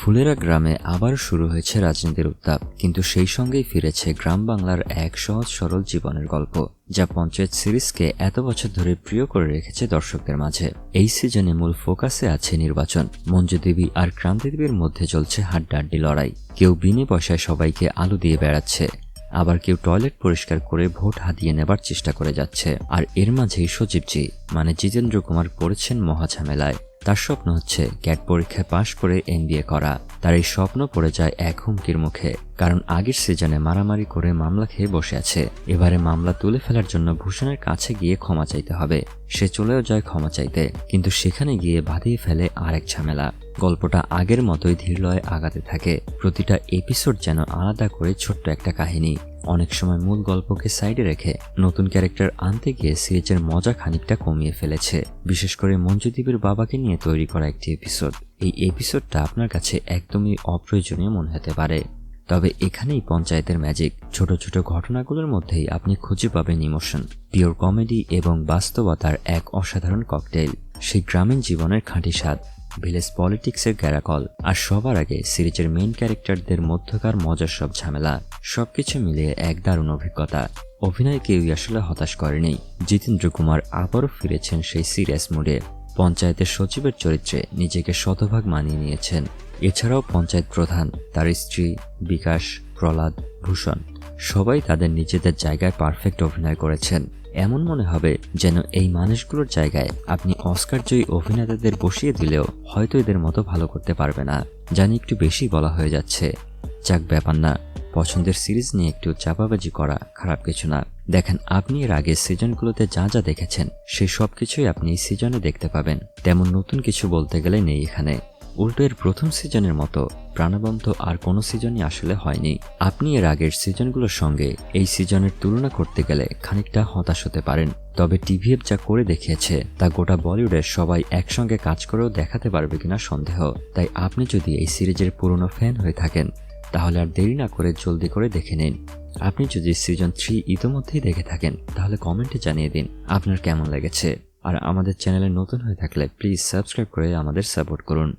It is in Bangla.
ফুলেরা গ্রামে আবার শুরু হয়েছে রাজনীতির উত্তাপ, কিন্তু সেই সঙ্গেই ফিরেছে গ্রাম বাংলার এক সহজ সরল জীবনের গল্প, যা পঞ্চায়েত সিরিজকে এত বছর ধরে প্রিয় করে রেখেছে দর্শকদের মাঝে। এই সিজনে মূল ফোকাসে আছে নির্বাচন। মঞ্জু দেবী আর ক্রান্তি দেবীর মধ্যে চলছে হাড্ডাহাড্ডি লড়াই। কেউ বিনে পয়সায় সবাইকে আলো দিয়ে বেড়াচ্ছে, আবার কেউ টয়লেট পরিষ্কার করে ভোট হাতিয়ে নেবার চেষ্টা করে যাচ্ছে। আর এর মাঝেই সজীবজি মানে জিতেন্দ্র কুমার, পড়েছেন মহাঝামেলায় তার স্বপ্ন হচ্ছে ক্যাট পরীক্ষায় পাশ করে এমবিএ করা। তার এই স্বপ্ন পড়ে যায় এক হুমকির মুখে, কারণ আগের সিজনে মারামারি করে মামলা খেয়ে বসে আছে। এবারে মামলা তুলে ফেলার জন্য ভূষণের কাছে গিয়ে ক্ষমা চাইতে হবে। সে চলেও যায় ক্ষমা চাইতে, কিন্তু সেখানে গিয়ে বাঁধিয়ে ফেলে আরেক ঝামেলা। গল্পটা আগের মতোই ধীরলয়ে আগাতে থাকে। প্রতিটা এপিসোড যেন আলাদা করে ছোট্ট একটা কাহিনী। অনেক সময় মূল গল্পকে সাইডে রেখে নতুন ক্যারেক্টার আনতে গিয়ে সিরিজের মজা খানিকটা কমিয়ে ফেলেছে। বিশেষ করে মঞ্জুদীপের বাবাকে নিয়ে তৈরি করা একটি এপিসোড এই এপিসোডটা আপনার কাছে একদমই অপ্রয়োজনীয় মনে হতে পারে। তবে এখানেই পঞ্চায়েতের ম্যাজিক ছোট ছোট ঘটনাগুলোর মধ্যেই আপনি খুঁজে পাবেন ইমোশন পিওর কমেডি এবং বাস্তবতার এক অসাধারণ ককটেল সেই গ্রামীণ জীবনের খাঁটি স্বাদ ভিলেজ পলিটিক্সের গ্যারাকল আর সবার আগে সিরিজের মেইন ক্যারেক্টারদের মধ্যকার মজার সব ঝামেলা, সবকিছু মিলিয়ে এক দারুণ অভিজ্ঞতা। অভিনয় কেউই আসলে হতাশ করেনি। জিতেন্দ্র কুমার আবারও ফিরেছেন সেই সিরিয়াস মুডে পঞ্চায়েতের সচিবের চরিত্রে নিজেকে শতভাগ মানিয়ে নিয়েছেন। এছাড়াও পঞ্চায়েত প্রধান তার স্ত্রী, বিকাশ, প্রহ্লাদ, ভূষণ, সবাই তাদের নিজেদের জায়গায় পারফেক্ট অভিনয় করেছেন। এমন মনে হবে যেন এই মানুষগুলোর জায়গায় আপনি অস্কার জয়ী অভিনেতাদের বসিয়ে দিলেও হয়তো এদের মতো ভালো করতে পারবে না। জানি একটু বেশি বলা হয়ে যাচ্ছে। যাক, ব্যাপার না। পছন্দের সিরিজ নিয়ে একটু চাপাবাজি করা খারাপ কিছু না। দেখেন, আপনি এর আগে সিজনগুলোতে যা যা দেখেছেন, সেই সব কিছুই আপনি এই সিজনে দেখতে পাবেন। তেমন নতুন কিছু বলতে গেলে নেই এখানে। উল্টো এর প্রথম সিজনের মতো প্রাণবন্ত আর কোনো সিজনই আসলে হয়নি। আপনি এর আগের সিজনগুলোর সঙ্গে এই সিজনের তুলনা করতে গেলে খানিকটা হতাশ হতে পারেন। তবে টিভিএফ যা করে দেখিয়েছে, তা গোটা বলিউডের সবাই একসঙ্গে কাজ করেও দেখাতে পারবে কিনা সন্দেহ। তাই আপনি যদি এই সিরিজের পুরনো ফ্যান হয়ে থাকেন, তাহলে আর দেরি না করে জলদি করে দেখে নিন। আপনি যদি সিজন থ্রি ইতোমধ্যেই দেখে থাকেন, তাহলে কমেন্টে জানিয়ে দিন আপনার কেমন লেগেছে। আর আমাদের চ্যানেলে নতুন হয়ে থাকলে প্লিজ সাবস্ক্রাইব করে আমাদের সাপোর্ট করুন।